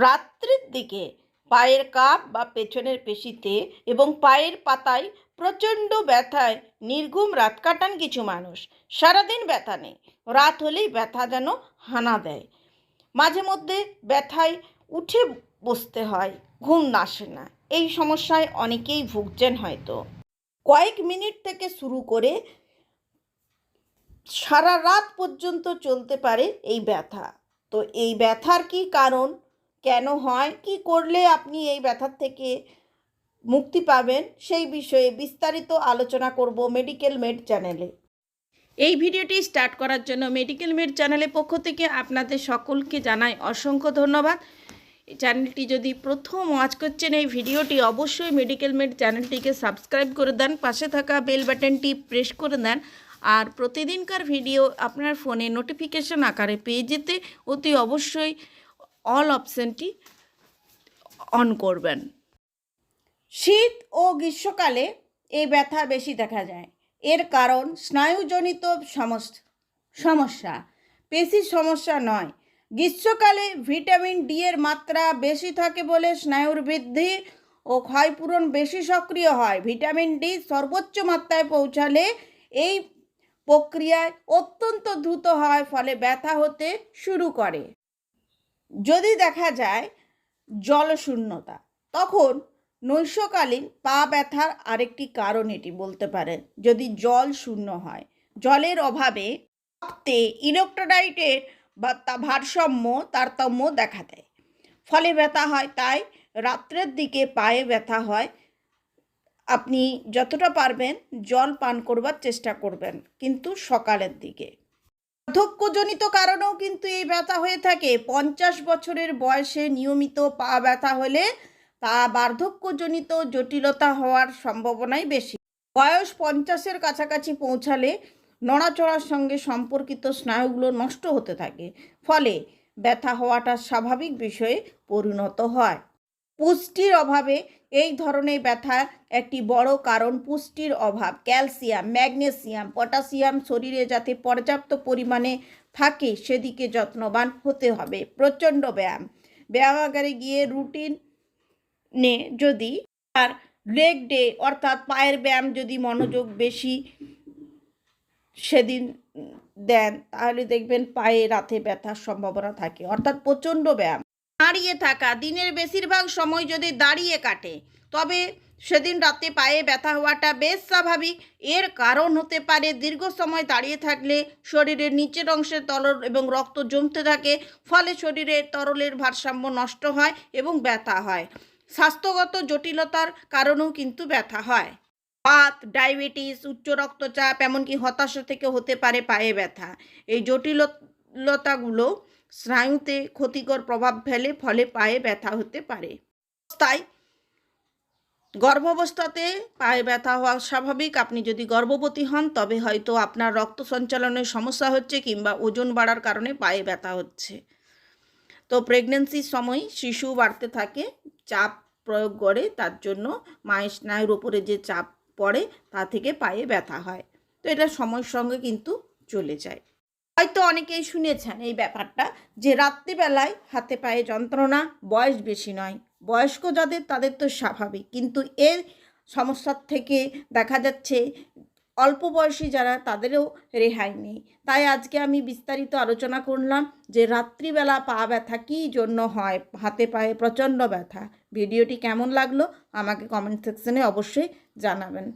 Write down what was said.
রাত্রির দিকে পায়ের কাপ বা পেছনের পেশিতে এবং পায়ের পাতায় প্রচণ্ড ব্যথায় নির্ঘুম রাত কাটান কিছু মানুষ। সারাদিন ব্যথা নেই। রাত হলেই ব্যথা যেন হানা দেয়। মাঝে মধ্যে ব্যথায় উঠে বসতে হয়, ঘুম আসে না। এই সমস্যায় অনেকেই ভুগছেন হয়তো। কয়েক মিনিট থেকে শুরু করে সারা রাত পর্যন্ত চলতে পারে এই ব্যথা। তো এই ব্যথার কি কারণ? কেন হয়? কি করলে আপনি এই ব্যথার থেকে মুক্তি পাবেন? সেই বিষয়ে বিস্তারিত আলোচনা করব মেডিকেল মেড চ্যানেলে। এই ভিডিওটি স্টার্ট করার জন্য মেডিকেল মেড চ্যানেলের পক্ষ থেকে আপনাদের সকলকে জানাই অসংখ্য ধন্যবাদ। চ্যানেলটি যদি প্রথম ওয়াচ করছেন, এই ভিডিওটি অবশ্যই মেডিকেল মেড চ্যানেলটিকে সাবস্ক্রাইব করে দেন, পাশে থাকা বেল বাটনটি প্রেস করে দেন আর প্রতিদিনকার ভিডিও আপনার ফোনে নোটিফিকেশন আকারে পেয়ে যেতে অতি অবশ্যই অল অপশানটি অন করবেন। শীত ও গ্রীষ্মকালে এই ব্যথা বেশি দেখা যায়। এর কারণ স্নায়ুজনিত সমস্যা। পেশির সমস্যা নয়। গ্রীষ্মকালে ভিটামিন ডি এর মাত্রা বেশি থাকে বলে স্নায়ুর বৃদ্ধি ও ক্ষয়পূরণ বেশি সক্রিয় হয়। ভিটামিন ডি সর্বোচ্চ মাত্রায় পৌঁছালে এই প্রক্রিয়ায় অত্যন্ত দ্রুত হয়, ফলে ব্যথা হতে শুরু করে। যদি দেখা যায় জলশূন্যতা, তখন নৈশকালীন পা ব্যথার আরেকটি কারণ এটি বলতে পারেন। যদি জল শূন্য হয়, জলের অভাবে রক্তে ইলেকট্রোলাইটের বা তা ভারসাম্য, তারতম্য দেখা দেয়। ফলে ব্যথা হয়, তাই রাত্রের দিকে পায়ে ব্যথা হয়। আপনি যতটা পারবেন জল পান করবার চেষ্টা করবেন, কিন্তু সকালের দিকে। বার্ধক্যজনিত কারণেও কিন্তু এই ব্যথা হয়ে থাকে। পঞ্চাশ বছরের বয়সে নিয়মিত পা ব্যথা হলে তা বার্ধক্যজনিত জটিলতা হওয়ার সম্ভাবনাই বেশি। বয়স পঞ্চাশের কাছাকাছি পৌঁছালে নড়াচড়ার সঙ্গে সম্পর্কিত স্নায়ুগুলো নষ্ট হতে থাকে। ফলে ব্যথা হওয়াটা স্বাভাবিক বিষয়ে পরিণত হয়। পুষ্টির অভাবে এই ধরনের ব্যথার একটি বড় কারণ পুষ্টির অভাব। ক্যালসিয়াম, ম্যাগনেসিয়াম পটাশিয়াম শরীরে যাতে পর্যাপ্ত পরিমাণে থাকে সেদিকে যত্নবান হতে হবে। প্রচণ্ড ব্যায়াম। ব্যায়ামাগারে গিয়ে রুটিন যদি আর লেগ ডে অর্থাৎ পায়ের ব্যায়াম যদি মনোযোগ বেশি সেদিন দেন, তাহলে দেখবেন পায়ে রাতে ব্যথার সম্ভাবনা থাকে। অর্থাৎ প্রচণ্ড ব্যায়াম। দাঁড়িয়ে থাকা। দিনের বেশিরভাগ সময় যদি দাঁড়িয়ে কাটে, তবে সেদিন রাতে পায়ে ব্যথা হওয়াটা বেশ স্বাভাবিক। এর কারণ হতে পারে দীর্ঘ সময় দাঁড়িয়ে থাকলে শরীরের নিচের অংশে তরল এবং রক্ত জমতে থাকে, ফলে শরীরের তরলের ভারসাম্য নষ্ট হয় এবং ব্যথা হয়। স্বাস্থ্যগত জটিলতার কারণেও কিন্তু ব্যথা হয়। বাত, ডায়াবেটিস, উচ্চ রক্তচাপ, এমনকি হতাশা থেকে হতে পারে পায়ে ব্যথা। এই জটিলতাগুলো স্নায়ুতে ক্ষতিকর প্রভাব ফেলে, ফলে পায়ে ব্যথা হতে পারে। তাই গর্ভাবস্থাতে পায়ে ব্যথা হওয়া স্বাভাবিক। আপনি যদি গর্ভবতী হন, তবে হয়তো আপনার রক্ত সঞ্চালনের সমস্যা হচ্ছে কিংবা ওজন বাড়ার কারণে পায়ে ব্যথা হচ্ছে। তো প্রেগনেন্সির সময় শিশু বাড়তে থাকে, চাপ প্রয়োগ করে, তার জন্য মায়ের স্নায়ুর ওপরে যে চাপ পড়ে, তা থেকে পায়ে ব্যথা হয়। তো এটা সময়ের সঙ্গে কিন্তু চলে যায়। হয়তো অনেকেই শুনেছেন এই ব্যাপারটা যে রাত্রিবেলায় হাতে পায়ে যন্ত্রণা বয়স বেশি নয়। বয়স্ক যাদের, তাদের তো স্বাভাবিক। কিন্তু এর সমস্যার থেকে দেখা যাচ্ছে অল্প বয়সী যারা, তাদেরও রেহাই নেই। তাই আজকে আমি বিস্তারিত আলোচনা করলাম যে রাত্রিবেলা পা ব্যথা কী জন্য হয়? হাতে পায়ে প্রচণ্ড ব্যথা। ভিডিওটি কেমন লাগল? আমাকে কমেন্ট সেকশনে অবশ্যই জানাবেন।